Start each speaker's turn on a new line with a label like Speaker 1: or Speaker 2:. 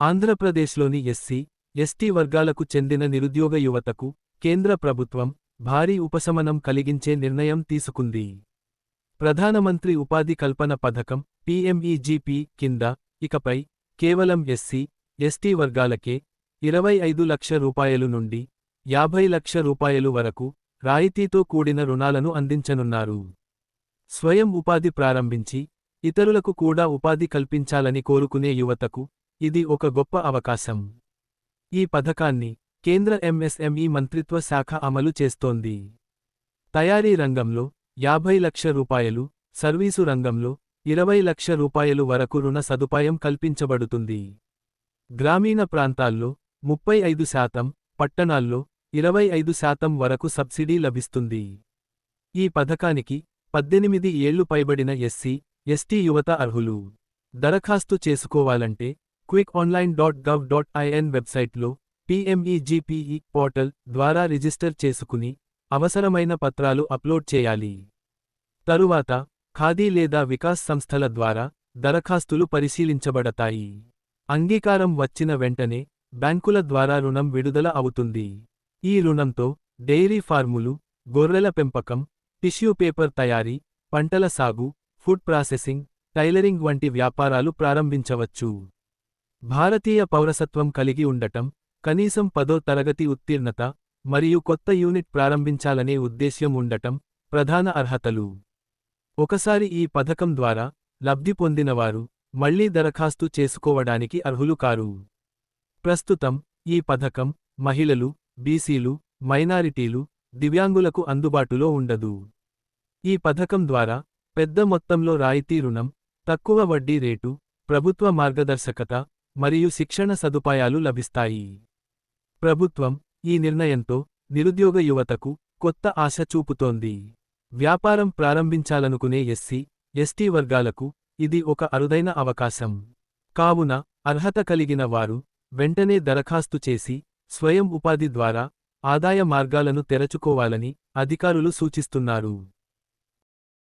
Speaker 1: ఆంధ్రప్రదేశ్లోని SC ST వర్గాలకు చెందిన నిరుద్యోగ యువతకు కేంద్ర ప్రభుత్వం భారీ ఉపశమనం కలిగించే నిర్ణయం తీసుకుంది. ప్రధానమంత్రి ఉపాధి కల్పన పథకం పీఎంఈజీపీ కింద ఇకపై కేవలం ఎస్సీ ఎస్టీ వర్గాలకే ఇరవై ఐదు లక్ష రూపాయలు నుండి యాభై లక్ష రూపాయలు వరకు రాయితీతో కూడిన రుణాలను అందించనున్నారు. స్వయం ఉపాధి ప్రారంభించి ఇతరులకు కూడా ఉపాధి కల్పించాలని కోరుకునే యువతకు ఇది ఒక గొప్ప అవకాశం. ఈ పథకాన్ని కేంద్ర ఎంఎస్ఎంఈ మంత్రిత్వ శాఖ అమలు చేస్తోంది. తయారీ రంగంలో యాభై లక్ష రూపాయలు సర్వీసు రంగంలో ఇరవై లక్ష రూపాయలు వరకు రుణ సదుపాయం కల్పించబడుతుంది. గ్రామీణ ప్రాంతాల్లో ముప్పై ఐదు శాతం పట్టణాల్లో ఇరవై ఐదు శాతం వరకు సబ్సిడీ లభిస్తుంది. ఈ పథకానికి పద్దెనిమిది ఏళ్ళు పైబడిన ఎస్సీ ఎస్టీ యువత అర్హులు. దరఖాస్తు చేసుకోవాలంటే quick online dot gov dot IN వెబ్సైట్లో పిఎంఈజిపిఈ పోర్టల్ ద్వారా రిజిస్టర్ చేసుకుని అవసరమైన పత్రాలు అప్లోడ్ చేయాలి. తరువాత ఖాదీ లేదా వికాస్ సంస్థల ద్వారా దరఖాస్తులు పరిశీలించబడతాయి. అంగీకారం వచ్చిన వెంటనే బ్యాంకుల ద్వారా రుణం విడుదల అవుతుంది. ఈ రుణంతో డెయిరీ ఫార్ములు గొర్రెల పెంపకం టిష్యూ పేపర్ తయారీ పంటల సాగు ఫుడ్ ప్రాసెసింగ్ టైలరింగ్ వంటి వ్యాపారాలు ప్రారంభించవచ్చు. భారతీయ పౌరసత్వం కలిగి ఉండటం కనీసం పదో తరగతి ఉత్తీర్ణత మరియు కొత్త యూనిట్ ప్రారంభించాలనే ఉద్దేశ్యం ఉండటం ప్రధాన అర్హతలు. ఒకసారి ఈ పథకం ద్వారా లబ్ధి పొందినవారు మళ్ళీ దరఖాస్తు చేసుకోవడానికి అర్హులు కారు. ప్రస్తుతం ఈ పథకం మహిళలు బీసీలు మైనారిటీలు దివ్యాంగులకు అందుబాటులో ఉండదు. ఈ పథకం ద్వారా పెద్ద మొత్తంలో రాయితీ రుణం తక్కువ వడ్డీ రేటు ప్రభుత్వ మార్గదర్శకత మరియు శిక్షణ సదుపాయాలు లభిస్తాయి. ప్రభుత్వం ఈ నిర్ణయంతో నిరుద్యోగ యువతకు కొత్త ఆశ చూపుతోంది. వ్యాపారం ప్రారంభించాలనుకునే ఎస్సీ ఎస్టీ వర్గాలకు ఇది ఒక అరుదైన అవకాశం. కావున అర్హత కలిగిన వారు వెంటనే దరఖాస్తు చేసి స్వయం ఉపాధి ద్వారా ఆదాయ మార్గాలను తెరచుకోవాలని అధికారులు సూచిస్తున్నారు.